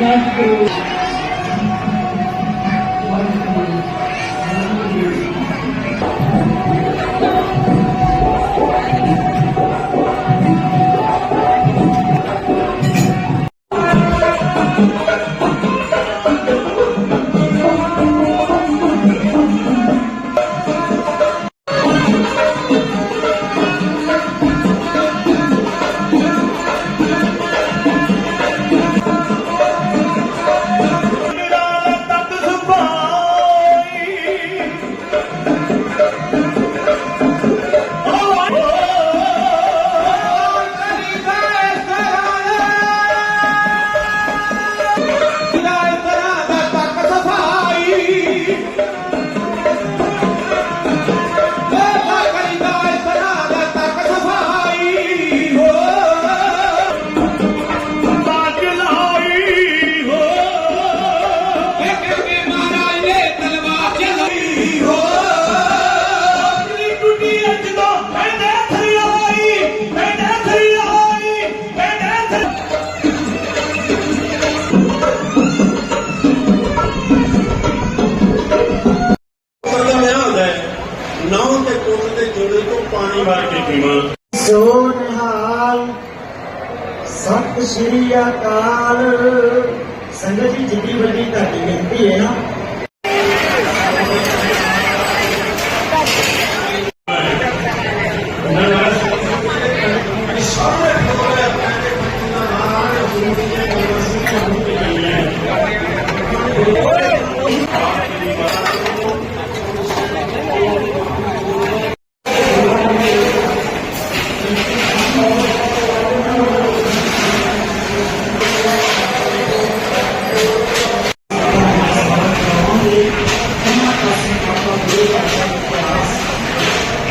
da cruz. ਨਿਹਾਲ ਸਤਿ ਸ਼੍ਰੀ ਅਕਾਲ ਸੰਗਤ ਜੀ ਜਿੱਦੀ ਵੱਡੀ ਤੁਹਾਡੀ ਬੇਨਤੀ ਹੈ ਨਾ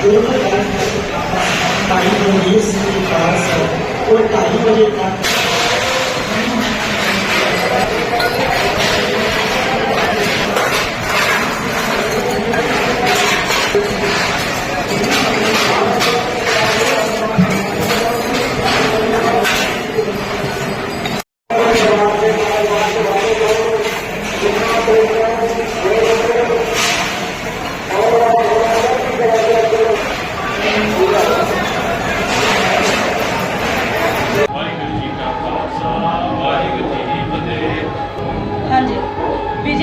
Ouro Taíba Luiz de Casa, Oi Taíba de Casa. Thank you.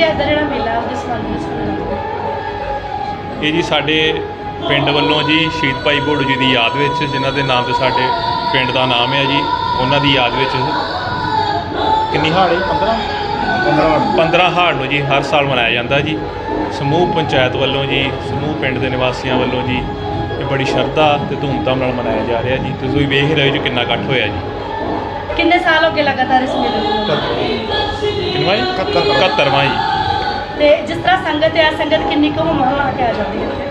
Vijay ਦਾ ਜਿਹੜਾ ਮੇਲਾ ਉਹਦੇ ਸੰਬੰਧ ਵਿੱਚ ਸੁਣਾਉਂਦੇ ਇਹ ਜੀ ਸਾਡੇ ਪਿੰਡ ਵੱਲੋਂ ਜੀ ਸ਼ਹੀਦ ਭਾਈ ਭੋੜੂ ਜੀ ਦੀ ਯਾਦ ਵਿੱਚ ਜਿਨ੍ਹਾਂ ਦੇ ਨਾਮ ਤੇ ਸਾਡੇ ਪਿੰਡ ਦਾ ਨਾਮ ਹੈ ਜੀ ਉਹਨਾਂ ਦੀ ਯਾਦ ਵਿੱਚ ਕਿੰਨੀ ਹਾੜ ਹੈ 15 15 ਹਾੜ ਨੂੰ ਜੀ ਹਰ ਸਾਲ ਮਨਾਇਆ ਜਾਂਦਾ ਜੀ। ਸਮੂਹ ਪੰਚਾਇਤ ਵੱਲੋਂ ਜੀ ਸਮੂਹ ਪਿੰਡ ਦੇ ਨਿਵਾਸੀਆਂ ਵੱਲੋਂ ਜੀ ਇਹ ਬੜੀ ਸ਼ਰਧਾ ਤੇ ਧੂਮਧਾਮ ਨਾਲ ਮਨਾਇਆ ਜਾ ਰਿਹਾ ਜੀ। ਤੁਸੀਂ ਵੇਖ ਰਹੇ ਹੋ ਜੀ ਕਿੰਨਾ ਇਕੱਠ ਹੋਇਆ ਜੀ। ਕਿੰਨੇ ਸਾਲ ਹੋ ਗਏ ਲਗਾਤਾਰ ਇਸ ਮੇਲੇ ਨੂੰ? ਕਿੰਨਵਾਂ ਜੀ? 71ਵਾਂ ਜੀ। ਤੇ ਜਿਸ ਤਰ੍ਹਾਂ ਸੰਗਤ ਹੈ ਸੰਗਤ ਕਿੰਨੀ ਕੁ ਮਾਹੌਲ ਲਾ ਕੇ ਆ ਜਾਂਦੀ ਹੈ?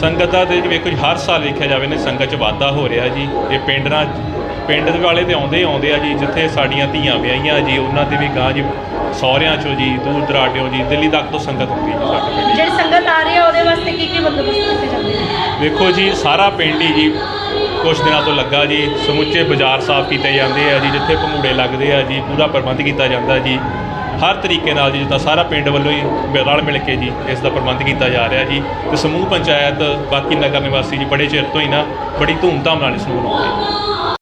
ਸੰਗਤ ਦਾ ਤੇ ਵੇਖੋ ਜੀ ਹਰ ਸਾਲ ਵੇਖਿਆ ਜਾਵੇ ਨੇ ਸੰਗਤ 'ਚ ਵਾਧਾ ਹੋ ਰਿਹਾ ਜੀ। ਇਹ ਪਿੰਡ ਨਾਲ ਪਿੰਡ ਦੇ ਵਾਲੇ ਤੇ ਆਉਂਦੇ ਹੀ ਆਉਂਦੇ ਆ ਜੀ ਜਿੱਥੇ ਸਾਡੀਆਂ ਧੀਆਂ ਵਿਆਹੀਆਂ ਜੀ ਉਹਨਾਂ ਦੇ ਵੀ ਗਾਂ ਜੀ ਸਹੁਰਿਆਂ 'ਚੋਂ ਜੀ ਦੂਰ ਦਰਾਡਿਓਂ ਜੀ ਦਿੱਲੀ ਤੱਕ ਤੋਂ ਸੰਗਤ ਹੁੰਦੀ ਜੀ ਸਾਡੇ ਪਿੰਡ। ਜਿਹੜੀ ਸੰਗਤ ਆ ਰਹੀ ਹੈ ਉਹਦੇ ਵਾਸਤੇ ਕੀ ਕੀ ਬੰਦੋਬਸਤ ਕੀਤੇ ਜਾਂਦੇ ਨੇ? ਵੇਖੋ ਜੀ ਸਾਰਾ ਪਿੰਡ ਹੀ ਜੀ ਕੁਝ ਦਿਨਾਂ ਤੋਂ ਲੱਗਾ ਜੀ। ਸਮੁੱਚੇ ਬਾਜ਼ਾਰ ਸਾਫ਼ ਕੀਤੇ ਜਾਂਦੇ ਆ ਜੀ, ਜਿੱਥੇ ਭਮੂੜੇ ਲੱਗਦੇ ਆ ਜੀ, ਪੂਰਾ ਪ੍ਰਬੰਧ ਕੀਤਾ ਜਾਂਦਾ ਜੀ। ਹਰ ਤਰੀਕੇ ਨਾਲ ਜੀ, ਜਿੱਦਾਂ ਸਾਰਾ ਪਿੰਡ ਵੱਲੋਂ ਹੀ ਰਲ ਮਿਲ ਕੇ ਜੀ ਇਸ ਦਾ ਪ੍ਰਬੰਧ ਕੀਤਾ ਜਾ ਰਿਹਾ ਜੀ। ਤੇ ਸਮੂਹ ਪੰਚਾਇਤ, ਬਾਕੀ ਨਗਰ ਨਿਵਾਸੀ ਜੀ, ਬੜੇ ਚਿਰ ਤੋਂ ਹੀ ਨਾ ਬੜੀ ਧੂਮਧਾਮ ਨਾਲ ਇਸ ਨੂੰ ਮਨਾਉਂਦੇ